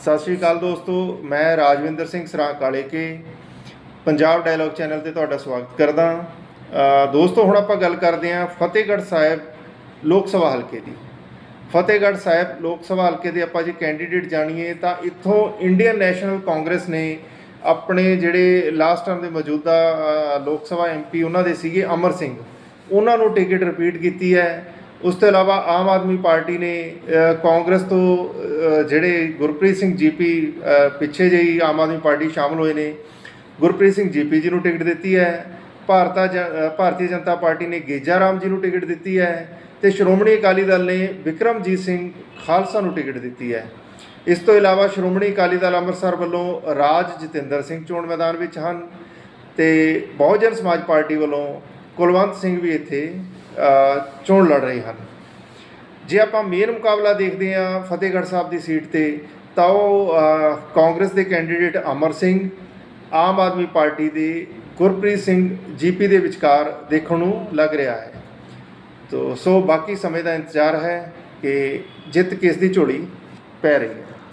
ਸਤਿ ਸ਼੍ਰੀ ਅਕਾਲ ਦੋਸਤੋ, ਮੈਂ ਰਾਜਵਿੰਦਰ ਸਿੰਘ ਸਰਾਂ ਕਾਲੇ ਕੇ ਪੰਜਾਬ ਡਾਇਲੌਗ ਚੈਨਲ ਤੇ ਤੁਹਾਡਾ ਸਵਾਗਤ ਕਰਦਾ ਦੋਸਤੋ, ਹੁਣ ਆਪਾਂ ਗੱਲ ਕਰਦੇ ਹਾਂ ਫਤਿਹਗੜ੍ਹ ਸਾਹਿਬ ਲੋਕ ਸਭਾ ਹਲਕੇ ਦੀ। ਫਤਿਹਗੜ੍ਹ ਸਾਹਿਬ ਲੋਕ ਸਭਾ ਹਲਕੇ ਦੇ ਆਪਾਂ ਜੇ ਕੈਂਡੀਡੇਟ ਜਾਣੀਏ, ਤਾਂ ਇੱਥੋਂ ਇੰਡੀਅਨ ਨੈਸ਼ਨਲ ਕਾਂਗਰਸ ਨੇ ਆਪਣੇ ਜਿਹੜੇ ਲਾਸਟ ਟਰਮ ਦੇ ਮੌਜੂਦਾ ਲੋਕ ਸਭਾ ਐਮਪੀ ਉਹਨਾਂ ਦੇ ਸੀਗੇ, ਅਮਰ ਸਿੰਘ। ਉਹਨਾਂ ਨੂੰ ਟਿਕਟ ਰਿਪੀਟ ਕੀਤੀ ਹੈ। ਉਸ ਤੋਂ ਇਲਾਵਾ ਆਮ ਆਦਮੀ ਪਾਰਟੀ ਨੇ ਕਾਂਗਰਸ ਤੋਂ ਜਿਹੜੇ ਗੁਰਪ੍ਰੀਤ ਸਿੰਘ ਜੀਪੀ ਅ, ਪਿੱਛੇ ਜਿਹੀ ਆਮ ਆਦਮੀ ਪਾਰਟੀ ਸ਼ਾਮਲ ਹੋਏ ਨੇ ਗੁਰਪ੍ਰੀਤ ਸਿੰਘ ਜੀਪੀ ਜੀ ਨੂੰ ਟਿਕਟ ਦਿੱਤੀ ਹੈ ਭਾਰਤਾ ਜ- ਭਾਰਤੀ ਜਨਤਾ ਪਾਰਟੀ ਨੇ ਗੇਜਾ ਰਾਮ ਜੀ ਨੂੰ ਟਿਕਟ ਦਿੱਤੀ ਹੈ ਤੇ ਸ਼੍ਰੋਮਣੀ ਅਕਾਲੀ ਦਲ ਨੇ ਵਿਕਰਮਜੀਤ ਸਿੰਘ ਖਾਲਸਾ ਨੂੰ ਟਿਕਟ ਦਿੱਤੀ ਹੈ। ਇਸ ਤੋਂ ਇਲਾਵਾ ਸ਼੍ਰੋਮਣੀ ਅਕਾਲੀ ਦਲ ਅੰਮ੍ਰਿਤਸਰ ਵੱਲੋਂ ਰਾਜ ਜਤਿੰਦਰ ਸਿੰਘ ਚੋਣ ਮੈਦਾਨ ਵਿੱਚ ਹਨ ਤੇ ਬਹੁਜਨ ਸਮਾਜ ਪਾਰਟੀ ਵੱਲੋਂ ਕੁਲਵੰਤ ਸਿੰਘ ਵੀ ਇੱਥੇ ਚੋਣ ਲੜ ਰਹੇ ਹਨ। ਜੇ ਆਪਾਂ ਮੇਨ ਮੁਕਾਬਲਾ ਦੇਖਦੇ ਹਾਂ ਫਤਿਹਗੜ੍ਹ ਸਾਹਿਬ ਦੀ ਸੀਟ ਤੇ, ਤਾਂ ਉਹ ਕਾਂਗਰਸ ਦੇ ਕੈਂਡੀਡੇਟ ਅਮਰ ਸਿੰਘ, ਆਮ ਆਦਮੀ ਪਾਰਟੀ ਦੇ ਗੁਰਪ੍ਰੀਤ ਸਿੰਘ ਜੀਪੀ ਦੇ ਵਿਚਕਾਰ ਦੇਖਣ ਨੂੰ ਲੱਗ ਰਿਹਾ ਹੈ। ਤੋ, ਸੋ ਬਾਕੀ ਸਮੇਂ ਦਾ ਇੰਤਜ਼ਾਰ ਹੈ ਕਿ ਜਿੱਤ ਕਿਸ ਦੀ ਝੋਲੀ ਪੈ ਰਹੀ ਹੈ।